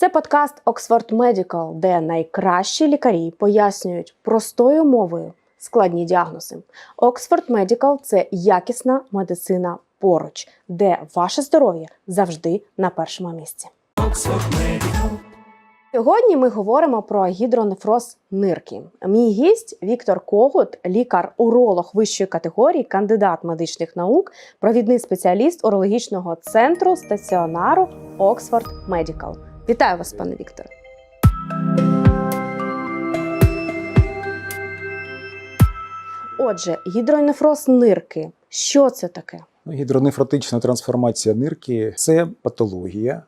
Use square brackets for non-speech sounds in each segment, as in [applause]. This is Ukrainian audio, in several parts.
Це подкаст Oxford Medical, де найкращі лікарі пояснюють простою мовою складні діагнози. Oxford Medical – це якісна медицина поруч, де ваше здоров'я завжди на першому місці. Сьогодні ми говоримо про гідронефроз нирки. Мій гість Віктор Когут, лікар-уролог вищої категорії, кандидат медичних наук, провідний спеціаліст урологічного центру стаціонару Oxford Medical. Вітаю вас, пане Вікторе. Отже, гідронефроз нирки. Що це таке? Ну, Гідронефротична трансформація нирки це патологія,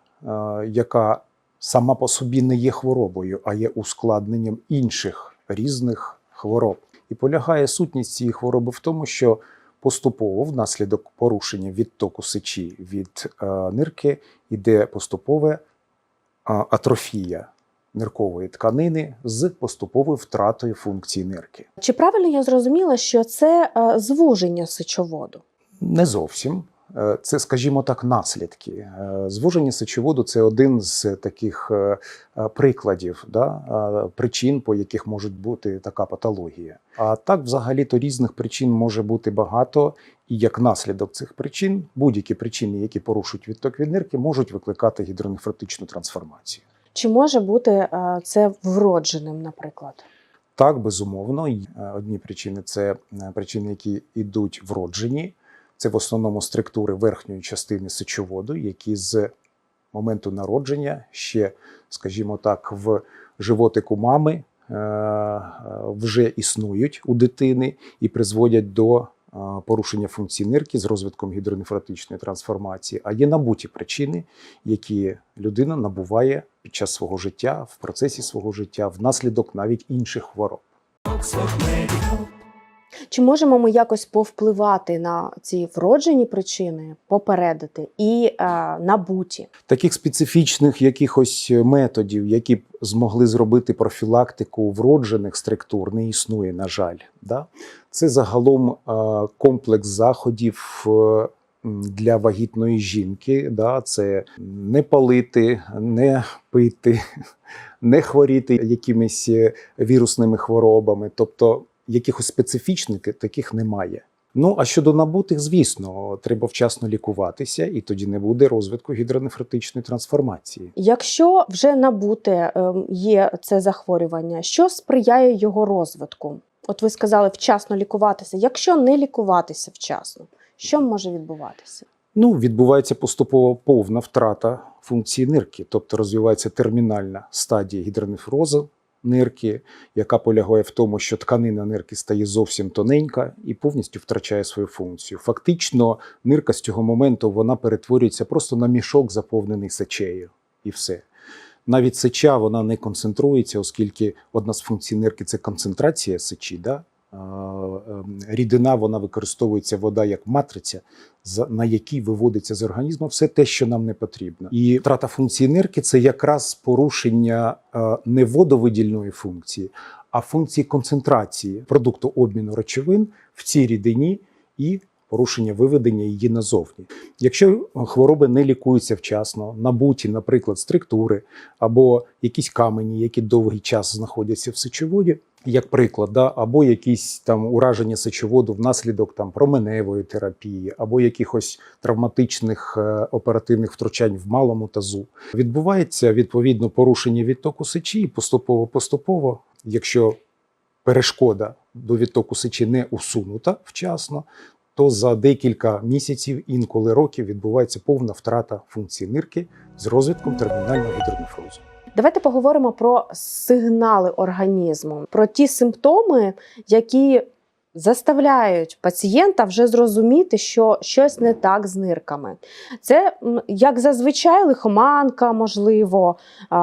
яка сама по собі не є хворобою, а є ускладненням інших різних хвороб. І полягає сутність цієї хвороби в тому, що поступово, внаслідок порушення відтоку сечі від е, нирки, йде поступове атрофія ниркової тканини з поступовою втратою функції нирки. Чи правильно я зрозуміла, що це е, звуження сечоводу? Не зовсім. Е, Це, скажімо так, наслідки. Е, Звуження сечоводу це один з таких е, прикладів да, причин, по яких може бути така патологія. А так, взагалі-то різних причин може бути багато, і як наслідок цих причин будь-які причини, які порушують відток від нирки, можуть викликати гідронефротичну трансформацію. Чи може бути це вродженим, наприклад? Так, безумовно, одні причини це причини, які йдуть вроджені. Це в основному структури верхньої частини сечоводу, які з моменту народження ще, скажімо так, в животику мами е, вже існують у дитини і призводять до е, порушення функції нирки з розвитком гідронефротичної трансформації. А є набуті причини, які людина набуває під час свого життя, в процесі свого життя, внаслідок навіть інших хвороб. Чи можемо ми якось повпливати на ці вроджені причини, попередити і е, набуті? Таких специфічних якихось методів, які б змогли зробити профілактику вроджених структур, не існує, на жаль. Да? Це загалом е, комплекс заходів. е, Для вагітної жінки, да, це не палити, не пити, [laughs] не хворіти якимись е, вірусними хворобами. Тобто якихось специфічних таких немає. Ну а щодо набутих, звісно, треба вчасно лікуватися, і тоді не буде розвитку гідронефротичної трансформації. Якщо вже набуте е, є це захворювання, що сприяє його розвитку? От ви сказали вчасно лікуватися. Якщо не лікуватися вчасно, що може відбуватися? Ну, відбувається поступово повна втрата функції нирки, тобто розвивається термінальна стадія гідронефрозу нирки, яка полягає в тому, що тканина нирки стає зовсім тоненька і повністю втрачає свою функцію. Фактично, нирка з цього моменту вона перетворюється просто на мішок, заповнений сечею, і все. Навіть сеча вона не концентрується, оскільки одна з функцій нирки це концентрація сечі. Да? Ем, Рідина вона використовується вода як матриця, на якій виводиться з організму все те, що нам не потрібно. І втрата функції нирки це якраз порушення е, не водовидільної функції, а функції концентрації продукту обміну речовин в цій рідині і порушення виведення її назовні. Якщо хвороби не лікуються вчасно, набуті, наприклад, структури або якісь камені, які довгий час знаходяться в сечоводі, як приклад, да, або якісь там ураження сечоводу внаслідок там променевої терапії, або якихось травматичних е, оперативних втручань в малому тазу, відбувається відповідно порушення відтоку сечі, і поступово-поступово, якщо перешкода до відтоку сечі не усунута вчасно, то за декілька місяців, інколи років, відбувається повна втрата функції нирки з розвитком термінального гідронефрозу. Давайте поговоримо про сигнали організму, про ті симптоми, які заставляють пацієнта вже зрозуміти, що щось не так з нирками. Це як зазвичай лихоманка, можливо,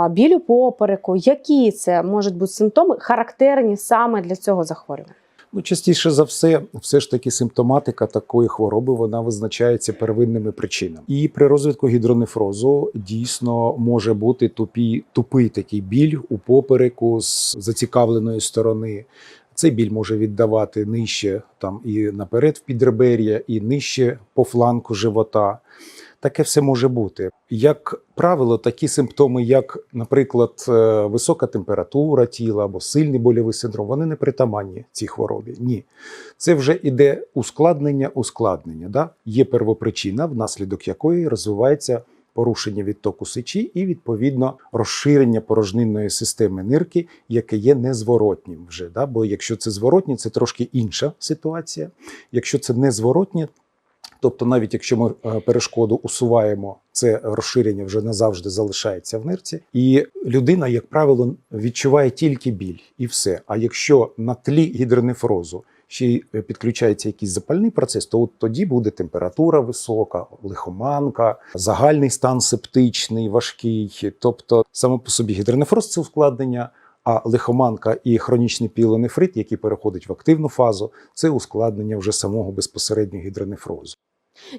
біль у попереку. Які це можуть бути симптоми, характерні саме для цього захворювання? Ну, частіше за все, все ж таки симптоматика такої хвороби вона визначається первинними причинами. І при розвитку гідронефрозу дійсно може бути тупі, тупий такий біль у попереку з зацікавленої сторони. Цей біль може віддавати нижче там і наперед в підребер'я, і нижче по фланку живота. Таке все може бути. Як правило, такі симптоми, як, наприклад, е, висока температура тіла або сильний больовий синдром, вони не притаманні цій хворобі. Ні. Це вже іде ускладнення, ускладнення. Да? Є первопричина, внаслідок якої розвивається порушення відтоку сечі і, відповідно, розширення порожнинної системи нирки, яке є незворотнім вже. Да? Бо якщо це зворотнє, це трошки інша ситуація. Якщо це незворотнє, тобто навіть якщо ми е, перешкоду усуваємо, це розширення вже назавжди залишається в нирці, і людина, як правило, відчуває тільки біль і все. А якщо на тлі гідронефрозу ще й е, підключається якийсь запальний процес, то от тоді буде температура висока, лихоманка, загальний стан септичний, важкий. Тобто, саме по собі гідронефроз це ускладнення. А лихоманка і хронічний пілонефрит, який переходить в активну фазу, це ускладнення вже самого безпосередньо гідронефрозу.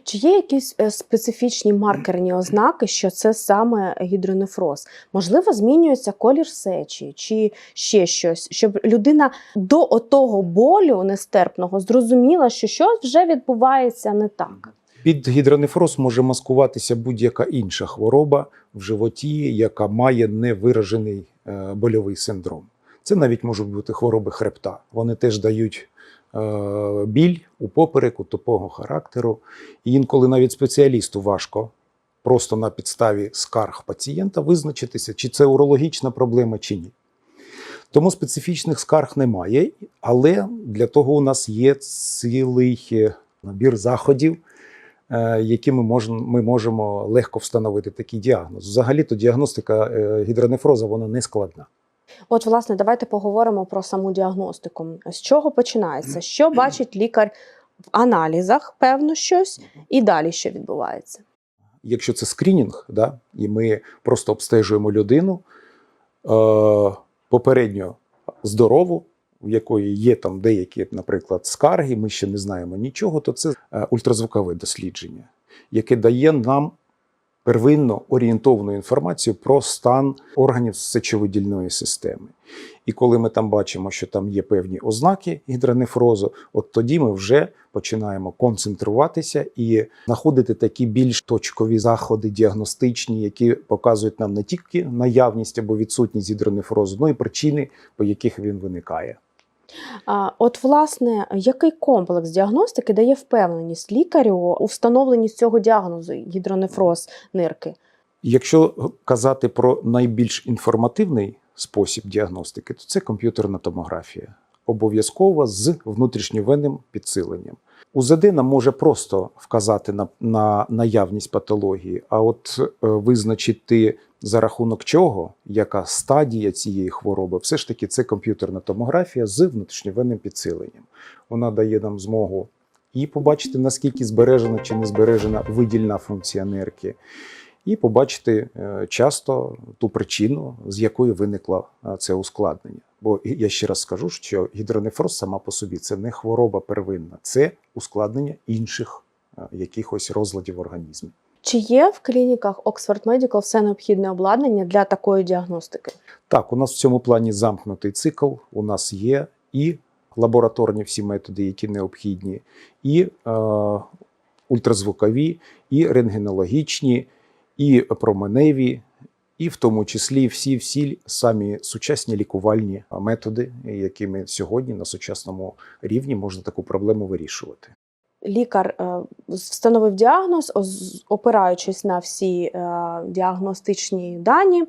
Чи є якісь е, специфічні маркерні ознаки, що це саме гідронефроз? Можливо, змінюється колір сечі чи ще щось, щоб людина до отого болю нестерпного зрозуміла, що щось вже відбувається не так. Під гідронефроз може маскуватися будь-яка інша хвороба в животі, яка має невиражений е, больовий синдром. Це навіть можуть бути хвороби хребта. Вони теж дають біль у попереку тупого характеру. І інколи навіть спеціалісту важко просто на підставі скарг пацієнта визначитися, чи це урологічна проблема, чи ні. Тому специфічних скарг немає, але для того у нас є цілий е, набір заходів, е, які ми можемо, ми можемо легко встановити такий діагноз. Взагалі-то діагностика е, гідронефроза вона не складна. От, власне, давайте поговоримо про саму діагностику. З чого починається? Що бачить лікар в аналізах, певно, щось, і далі що відбувається? Якщо це скринінг, да, і ми просто обстежуємо людину е, попередньо здорову, в якої є там деякі, наприклад, скарги, ми ще не знаємо нічого, то це е, ультразвукове дослідження, яке дає нам первинно орієнтовну інформацію про стан органів сечовидільної системи. І коли ми там бачимо, що там є певні ознаки гідронефрозу, от тоді ми вже починаємо концентруватися і знаходити такі більш точкові заходи діагностичні, які показують нам не тільки наявність або відсутність гідронефрозу, але й причини, по яких він виникає. От, власне, який комплекс діагностики дає впевненість лікарю у встановленні цього діагнозу гідронефроз нирки? Якщо казати про найбільш інформативний спосіб діагностики, то це комп'ютерна томографія, обов'язково з внутрішньовенним підсиленням. УЗД нам може просто вказати на, на наявність патології, а от е, визначити за рахунок чого, яка стадія цієї хвороби, все ж таки це комп'ютерна томографія з внутрішньовенним підсиленням. Вона дає нам змогу і побачити, наскільки збережена чи не збережена видільна функція нирки, і побачити е, часто ту причину, з якої виникло е, це ускладнення. Бо я ще раз скажу, що гідронефроз сама по собі це не хвороба первинна, це ускладнення інших е, якихось розладів в організмі. Чи є в клініках Oxford Medical все необхідне обладнання для такої діагностики? Так, у нас в цьому плані замкнутий цикл. У нас є і лабораторні всі методи, які необхідні, і е, ультразвукові, і рентгенологічні, і променеві, і в тому числі всі всі самі сучасні лікувальні методи, якими сьогодні на сучасному рівні можна таку проблему вирішувати. Лікар е, встановив діагноз, опираючись на всі е, діагностичні дані.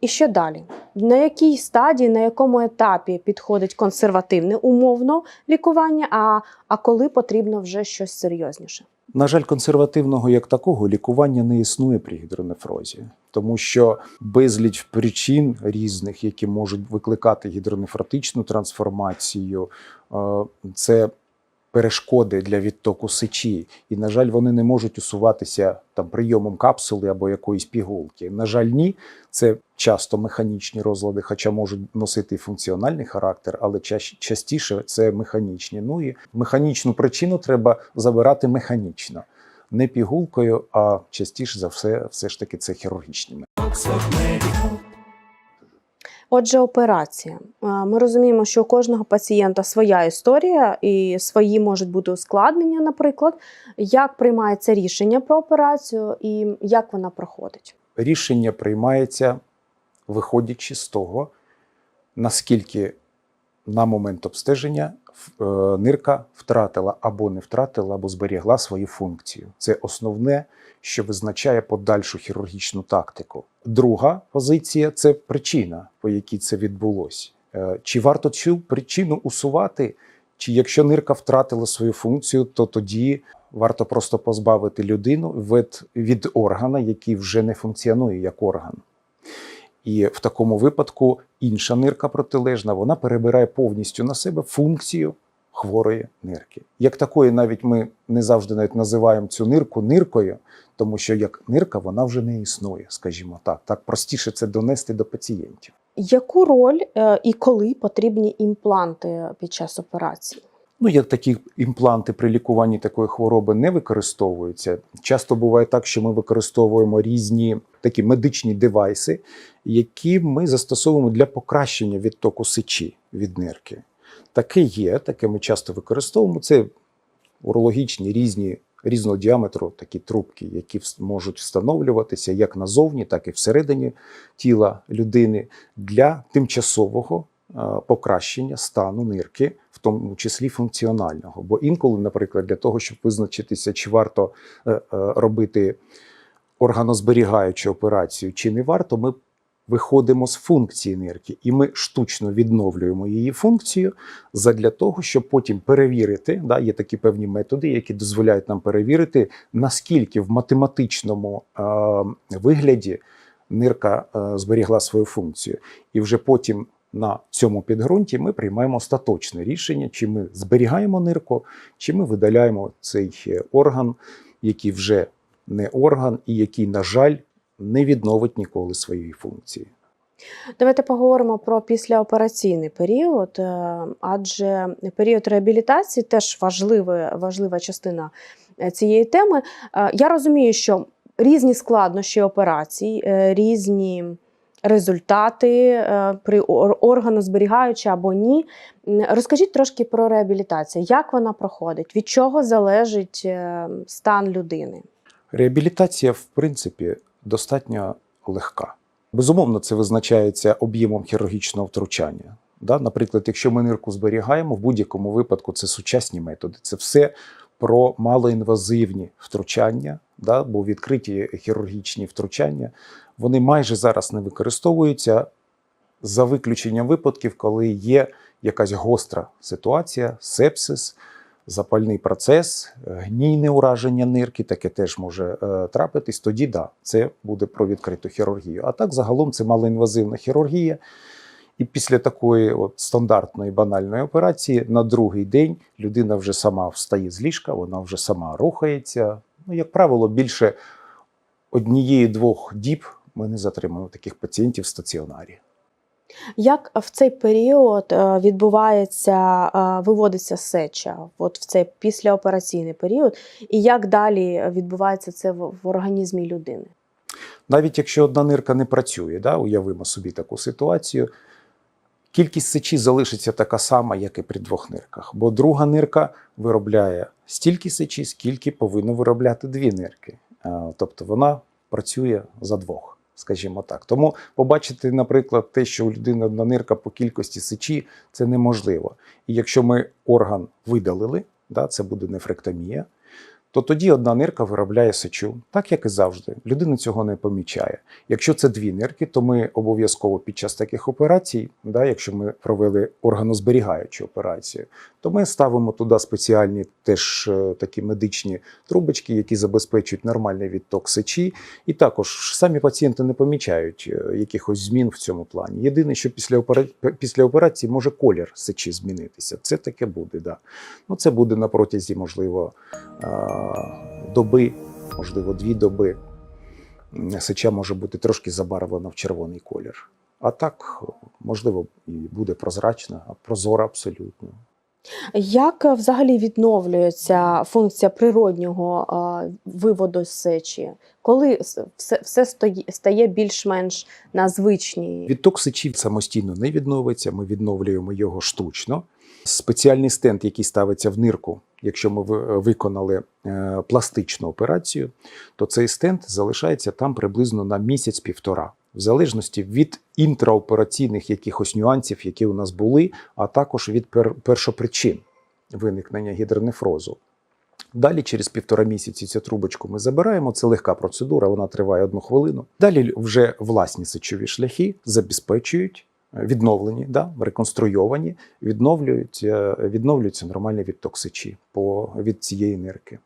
І що далі? На якій стадії, на якому етапі підходить консервативне умовно лікування, а, а коли потрібно вже щось серйозніше? На жаль, консервативного як такого лікування не існує при гідронефрозі, тому що безліч причин різних, які можуть викликати гідронефротичну трансформацію, е, це перешкоди для відтоку сечі. І, на жаль, вони не можуть усуватися там прийомом капсули або якоїсь пігулки. На жаль, ні, це часто механічні розлади, хоча можуть носити і функціональний характер, але частіше це механічні. Ну і механічну причину треба забирати механічно. Не пігулкою, а частіше за все, все ж таки це хірургічні методи. Отже, операція. Е, Ми розуміємо, що у кожного пацієнта своя історія і свої можуть бути ускладнення, наприклад. Як приймається рішення про операцію і як вона проходить? Рішення приймається, виходячи з того, наскільки на момент обстеження нирка втратила або не втратила, або зберігла свою функцію. Це основне, що визначає подальшу хірургічну тактику. Друга позиція це причина, по якій це відбулося. Е, Чи варто цю причину усувати? Чи якщо нирка втратила свою функцію, то тоді варто просто позбавити людину від, від органа, який вже не функціонує як орган. І в такому випадку інша нирка протилежна, вона перебирає повністю на себе функцію хворої нирки. Як такої, навіть ми не завжди навіть називаємо цю нирку ниркою, тому що як нирка вона вже не існує, скажімо так. Так простіше це донести до пацієнтів. Яку роль е, і коли потрібні імпланти під час операції? Ну, як такі імпланти при лікуванні такої хвороби не використовуються. Часто буває так, що ми використовуємо різні такі медичні девайси, які ми застосовуємо для покращення відтоку сечі від нирки. Таке є, таке ми часто використовуємо. Це урологічні різні різного діаметру такі трубки, які можуть встановлюватися як назовні, так і всередині тіла людини для тимчасового покращення стану нирки, тому числі функціонального. Бо інколи, наприклад, для того, щоб визначитися, чи варто е, е, робити органозберігаючу операцію, чи не варто, ми виходимо з функції нирки, і ми штучно відновлюємо її функцію задля того, щоб потім перевірити. Да, є такі певні методи, які дозволяють нам перевірити, наскільки в математичному е, вигляді нирка е, зберігла свою функцію. І вже потім на цьому підґрунті ми приймаємо остаточне рішення, чи ми зберігаємо нирку, чи ми видаляємо цей е, орган, який вже не орган, і який, на жаль, не відновить ніколи своєї функції. Давайте поговоримо про післяопераційний період, е, адже період реабілітації теж важлива, важлива частина е, цієї теми. Я розумію, що різні складнощі операцій, різні результати е, при ор- органозберігаючи або ні. Розкажіть трошки про реабілітацію. Як вона проходить? Від чого залежить е, стан людини? Реабілітація, в принципі, достатньо легка. Безумовно, це визначається об'ємом хірургічного втручання. Да? Наприклад, якщо ми нирку зберігаємо, в будь-якому випадку це сучасні методи. Це все про малоінвазивні втручання, да? бо відкриті хірургічні втручання вони майже зараз не використовуються за виключенням випадків, коли є якась гостра ситуація, сепсис, запальний процес, гнійне ураження нирки, таке теж може е, трапитись. Тоді да, це буде про відкриту хірургію. А так загалом це малоінвазивна хірургія. І після такої от стандартної банальної операції на другий день людина вже сама встає з ліжка, вона вже сама рухається. Ну, як правило, більше однієї-двох діб ми не затримуємо таких пацієнтів в стаціонарі. Як в цей період е, відбувається, е, виводиться сеча, от в цей післяопераційний період, і як далі відбувається це в, в організмі людини? Навіть якщо одна нирка не працює, да, уявимо собі таку ситуацію, кількість сечі залишиться така сама, як і при двох нирках. Бо друга нирка виробляє стільки сечі, скільки повинно виробляти дві нирки. Е, Тобто вона працює за двох, скажімо так. Тому побачити, наприклад, те, що у людини одна нирка по кількості сечі, це неможливо. І якщо ми орган видалили, да, це буде нефректомія, то тоді одна нирка виробляє сечу, так як і завжди. Людина цього не помічає. Якщо це дві нирки, то ми обов'язково під час таких операцій, да, якщо ми провели органозберігаючу операцію, то ми ставимо туди спеціальні теж е, такі медичні трубочки, які забезпечують нормальний відток сечі. І також самі пацієнти не помічають е, якихось змін в цьому плані. Єдине, що після операції, після операції може колір сечі змінитися. Це таке буде, да. Ну, це буде на протязі, можливо, а, доби, можливо, дві доби. Сеча може бути трошки забарвлена в червоний колір. А так, можливо, і буде прозрачна, а прозора абсолютно. Як е, взагалі відновлюється функція природнього е, виводу з сечі? Коли все, все стає більш-менш на звичній? Відток сечі самостійно не відновиться, ми відновлюємо його штучно. Спеціальний стенд, який ставиться в нирку, якщо ми виконали е, пластичну операцію, то цей стенд залишається там приблизно на місяць-півтора, в залежності від інтраопераційних якихось нюансів, які у нас були, а також від пер- першопричин виникнення гідронефрозу. Далі, через півтора місяці, цю трубочку ми забираємо. Це легка процедура, вона триває одну хвилину. Далі вже власні сечові шляхи забезпечують відновлені, да, реконструйовані, відновлюють, е, відновлюється нормальний відток сечі по, від цієї нирки.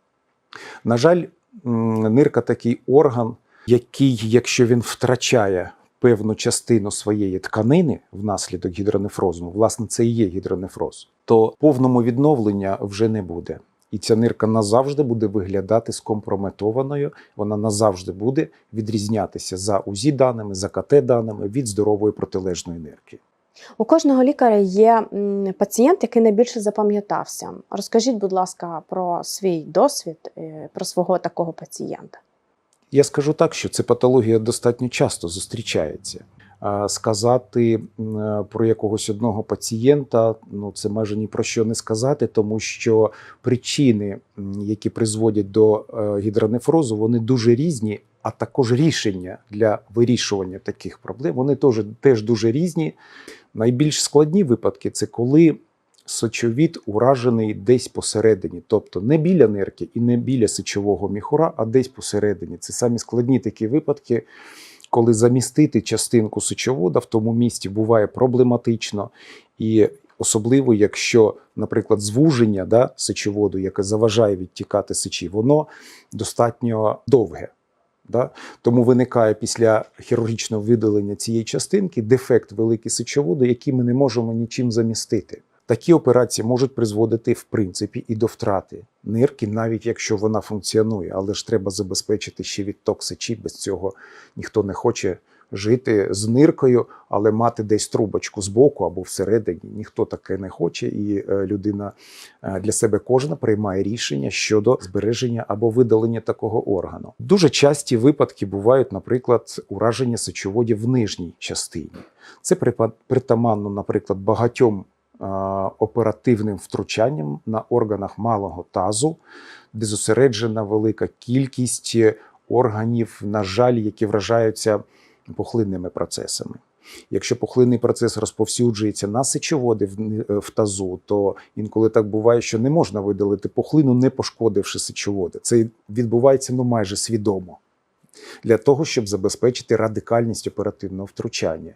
На жаль, нирка такий орган, який, якщо він втрачає певну частину своєї тканини внаслідок гідронефрозу, власне, це і є гідронефроз, то повному відновлення вже не буде. І ця нирка назавжди буде виглядати скомпрометованою. Вона назавжди буде відрізнятися за УЗІ даними, за КТ даними від здорової протилежної нирки. У кожного лікаря є пацієнт, який найбільше запам'ятався. Розкажіть, будь ласка, про свій досвід, е, про свого такого пацієнта. Я скажу так, що ця патологія достатньо часто зустрічається. А Сказати е, про якогось одного пацієнта, ну це майже ні про що не сказати, тому що причини, які призводять до е, гідронефрозу, вони дуже різні, а також рішення для вирішування таких проблем, вони теж, теж дуже різні. Найбільш складні випадки це коли сечовід уражений десь посередині, тобто не біля нирки і не біля сечового міхура, а десь посередині. Це самі складні такі випадки, коли замістити частинку сечовода в тому місці буває проблематично. І особливо, якщо, наприклад, звуження да, сечоводу, яке заважає відтікати сечі, воно достатньо довге. Да? Тому виникає після хірургічного видалення цієї частинки дефект великий сечоводу, який ми не можемо нічим замістити. Такі операції можуть призводити в принципі і до втрати нирки, навіть якщо вона функціонує, але ж треба забезпечити ще відток сечі. Без цього ніхто не хоче жити з ниркою, але мати десь трубочку збоку або всередині. Ніхто таке не хоче, і е, людина е, для себе кожна приймає рішення щодо збереження або видалення такого органу. Дуже часті випадки бувають, наприклад, ураження сечоводів в нижній частині. Це притаманно, наприклад, багатьом оперативним втручанням на органах малого тазу, де зосереджена велика кількість органів, на жаль, які вражаються пухлинними процесами. Якщо пухлинний процес розповсюджується на сечоводи в, тазу, то інколи так буває, що не можна видалити пухлину, не пошкодивши сечоводи. Це відбувається ну майже свідомо для того, щоб забезпечити радикальність оперативного втручання.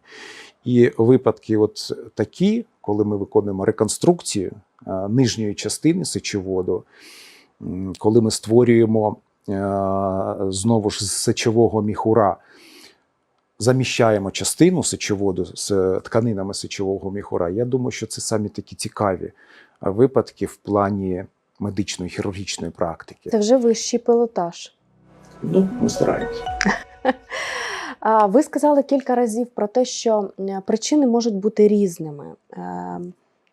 І випадки, от такі, коли ми виконуємо реконструкцію нижньої частини сечоводу, коли ми створюємо знову ж з сечового міхура, заміщаємо частину сечоводу з е, тканинами сечового міхура. Я думаю, що це самі такі цікаві випадки в плані медичної хірургічної практики. Це вже вищий пилотаж. Ну, ми стараємося. [laughs] Ви сказали кілька разів про те, що е, причини можуть бути різними. Е,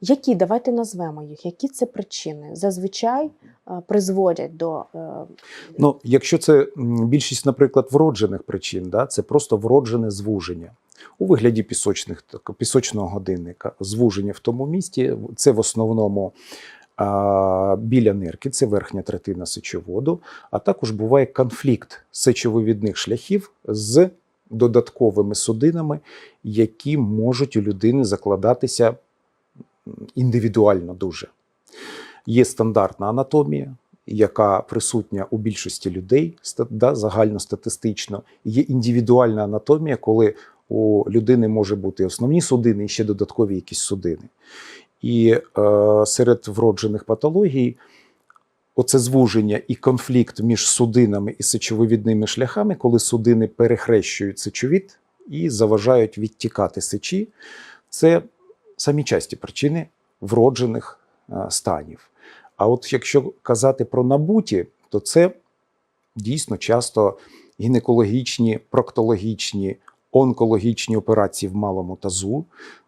Які? Давайте назвемо їх. Які це причини? Зазвичай е, призводять до Ну, якщо це більшість, наприклад, вроджених причин, да, це просто вроджене звуження у вигляді пісочних, пісочного годинника. Звуження в тому місці це в основному а, біля нирки, це верхня третина сечоводу, а також буває конфлікт сечовивідних шляхів з додатковими судинами, які можуть у людини закладатися індивідуально дуже. Є стандартна анатомія, яка присутня у більшості людей да, загальностатистично. Є індивідуальна анатомія, коли у людини може бути основні судини і ще додаткові якісь судини. І е, серед вроджених патологій оце звуження і конфлікт між судинами і сечовивідними шляхами, коли судини перехрещують сечовід і заважають відтікати сечі, це самі часті причини вроджених е, станів. А от якщо казати про набуті, то це дійсно часто гінекологічні, проктологічні, онкологічні операції в малому тазу.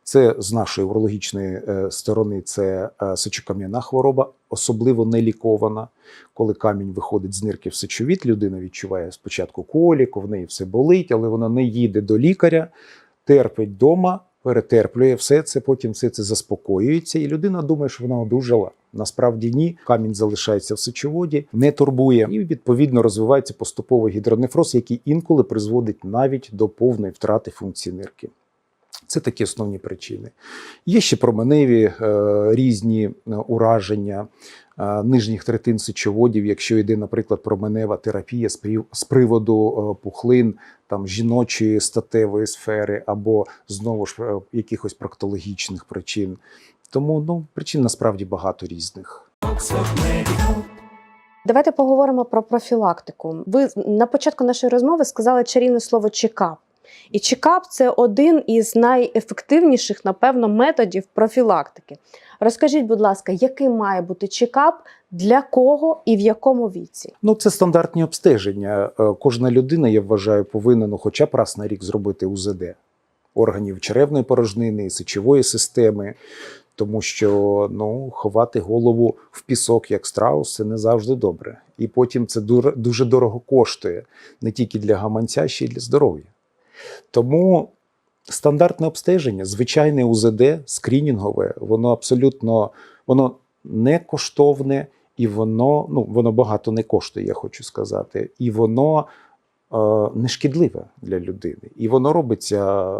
Це з нашої урологічної е, сторони це е, сечокам'яна хвороба, особливо не лікована. Коли камінь виходить з нирки в сечовід, людина відчуває спочатку коліку, в неї все болить, але вона не їде до лікаря, терпить вдома, перетерплює все це, потім все це заспокоюється, і людина думає, що вона одужала. Насправді ні, камінь залишається в сечоводі, не турбує, і відповідно розвивається поступовий гідронефроз, який інколи призводить навіть до повної втрати функції нирки. Це такі основні причини. Є ще променеві е, різні е, ураження е, нижніх третин сечоводів, якщо йде, наприклад, променева терапія з, приводу пухлин там, жіночої статевої сфери, або знову ж якихось проктологічних причин. Тому ну, причин насправді багато різних. Давайте поговоримо про профілактику. Ви на початку нашої розмови сказали чарівне слово чекап. І чекап це один із найефективніших, напевно, методів профілактики. Розкажіть, будь ласка, який має бути чекап, для кого і в якому віці? Ну, це стандартні обстеження. Е, Кожна людина, я вважаю, повинна ну, хоча б раз на рік зробити УЗД органів черевної порожнини сечової системи. Тому що ну, ховати голову в пісок як страус це не завжди добре. І потім це дуже дорого коштує не тільки для гаманця, ще й для здоров'я. Тому стандартне обстеження, звичайне УЗД, скринінгове, воно абсолютно воно не коштовне і воно, ну, воно багато не коштує, я хочу сказати, і воно е, не шкідливе для людини. І воно робиться е,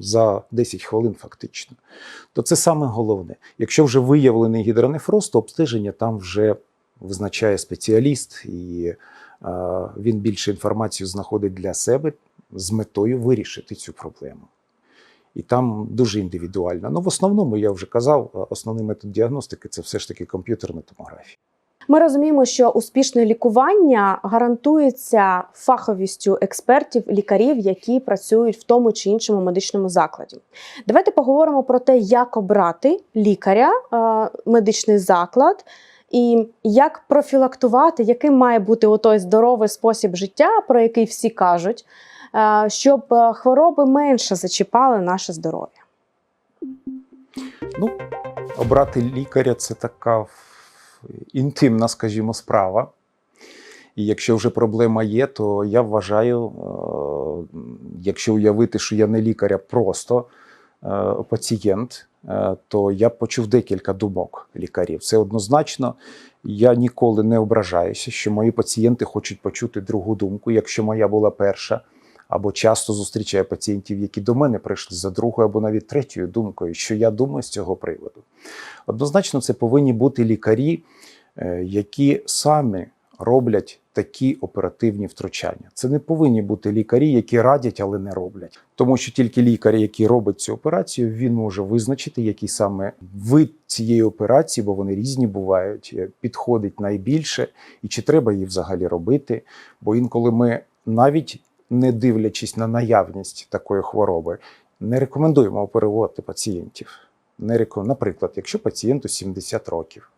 за 10 хвилин, фактично. То це саме головне. Якщо вже виявлений гідронефроз, то обстеження там вже визначає спеціаліст, і він більше інформацію знаходить для себе з метою вирішити цю проблему. І там дуже індивідуально. Ну, в основному, я вже казав, е, основний метод діагностики це все ж таки комп'ютерна томографія. Ми розуміємо, що успішне лікування гарантується фаховістю експертів, лікарів, які працюють в тому чи іншому медичному закладі. Давайте поговоримо про те, як обрати лікаря, е, медичний заклад. І як профілактувати, яким має бути отой здоровий спосіб життя, про який всі кажуть, е, щоб е, хвороби менше зачіпали наше здоров'я. Ну, обрати лікаря це така інтимна, скажімо, справа. І якщо вже проблема є, то я вважаю, е, якщо уявити, що я не лікар, а просто пацієнт, то я почув декілька думок лікарів. Це однозначно. Я ніколи не ображаюся, що мої пацієнти хочуть почути другу думку, якщо моя була перша. Або часто зустрічаю пацієнтів, які до мене прийшли за другою або навіть третьою думкою, що я думаю з цього приводу. Однозначно, це повинні бути лікарі, е, які самі роблять такі оперативні втручання. Це не повинні бути лікарі, які радять, але не роблять. Тому що тільки лікар, який робить цю операцію, він може визначити, який саме вид цієї операції, бо вони різні бувають, е, підходить найбільше, і чи треба її взагалі робити. Бо інколи ми навіть не дивлячись на наявність такої хвороби, не рекомендуємо оперувати пацієнтів. Не реком... Наприклад, якщо пацієнту 70 років,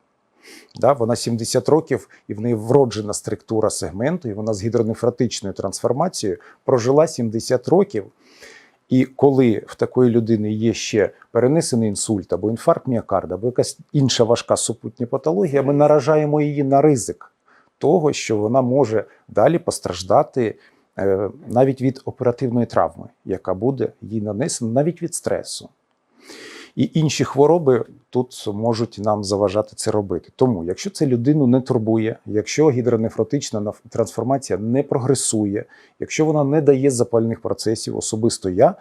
да, вона 70 років і в неї вроджена структура сегменту, і вона з гідронефротичною трансформацією прожила 70 років. І коли в такої людини є ще перенесений інсульт або інфаркт міокарда, або якась інша важка супутня патологія, ми наражаємо її на ризик того, що вона може далі постраждати е, навіть від оперативної травми, яка буде їй нанесена, навіть від стресу. І інші хвороби тут можуть нам заважати це робити. Тому, якщо це людину не турбує, якщо гідронефротична трансформація не прогресує, якщо вона не дає запальних процесів, особисто я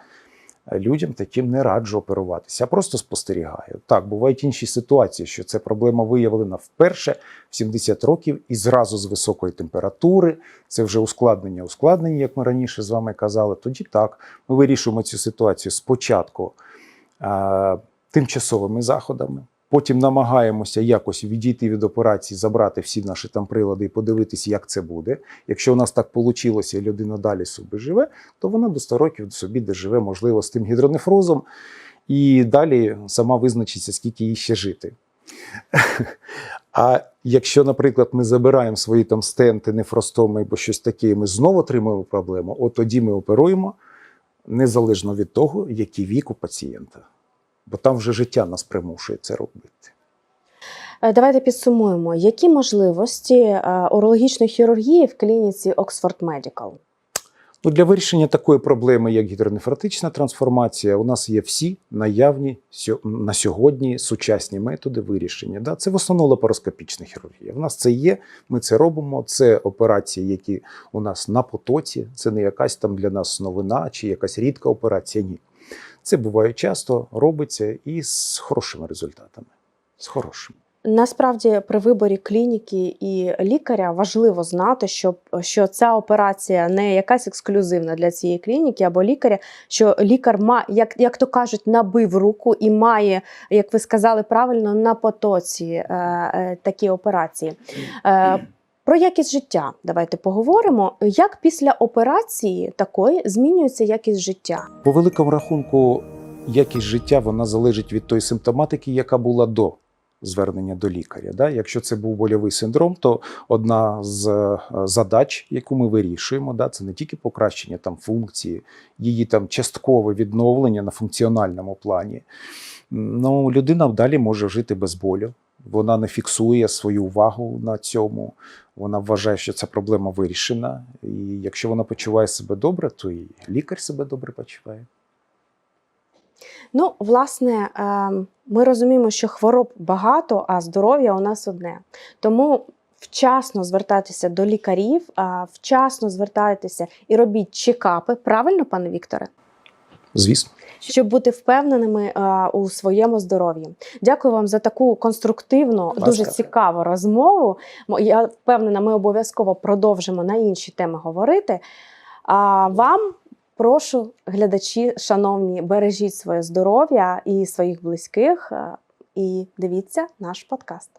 е, людям таким не раджу оперуватися, я просто спостерігаю. Так, бувають інші ситуації, що ця проблема виявлена вперше в 70 років і зразу з високої температури. Це вже ускладнення, ускладнення, як ми раніше з вами казали. Тоді так, ми вирішуємо цю ситуацію спочатку е, тимчасовими заходами. Потім намагаємося якось відійти від операції, забрати всі наші там прилади і подивитися, як це буде. Якщо у нас так вийшло, і людина далі собі живе, то вона до 100 років собі доживе, можливо, з тим гідронефрозом, і далі сама визначиться, скільки їй ще жити. [laughs] А якщо, наприклад, ми забираємо свої там стенти, нефростоми або щось таке, ми знову отримуємо проблему, от тоді ми оперуємо, незалежно від того, який вік у пацієнта. Бо там вже життя нас примушує це робити. Е, Давайте підсумуємо, які можливості е, урологічної хірургії в клініці Oxford Medical? Ну, для вирішення такої проблеми, як гідронефротична трансформація, у нас є всі наявні на сьогодні сучасні методи вирішення. Да? Це в основному лапароскопічна хірургія. У нас це є, ми це робимо. Це операції, які у нас на потоці. Це не якась там для нас новина чи якась рідка операція. Ні. Це буває часто, робиться і з хорошими результатами. З хорошими. Насправді, при виборі клініки і лікаря важливо знати, що, що ця операція не якась ексклюзивна для цієї клініки або лікаря, що лікар має, як, як то кажуть, набив руку і має, як ви сказали правильно, на потоці е, е, такі операції. Е, про якість життя давайте поговоримо. Як після операції такої змінюється якість життя? По великому рахунку, якість життя вона залежить від тої симптоматики, яка була до звернення до лікаря. Да? Якщо це був больовий синдром, то одна з е, задач, яку ми вирішуємо, да, це не тільки покращення там функції, її там часткове відновлення на функціональному плані. Ну, людина далі може жити без болю. Вона не фіксує свою увагу на цьому. Вона вважає, що ця проблема вирішена. І якщо вона почуває себе добре, то і лікар себе добре почуває. Ну, власне, ем, ми розуміємо, що хвороб багато, а здоров'я у нас одне. Тому вчасно звертайтеся до лікарів, вчасно звертайтеся і робіть чекапи. Правильно, пане Вікторе? Звісно. Щоб бути впевненими а, у своєму здоров'ї. Дякую вам за таку конструктивну, ласка. дуже цікаву розмову. Мо- Я впевнена, ми обов'язково продовжимо на інші теми говорити. А вам прошу, глядачі, шановні, бережіть своє здоров'я і своїх близьких, а, і дивіться наш подкаст.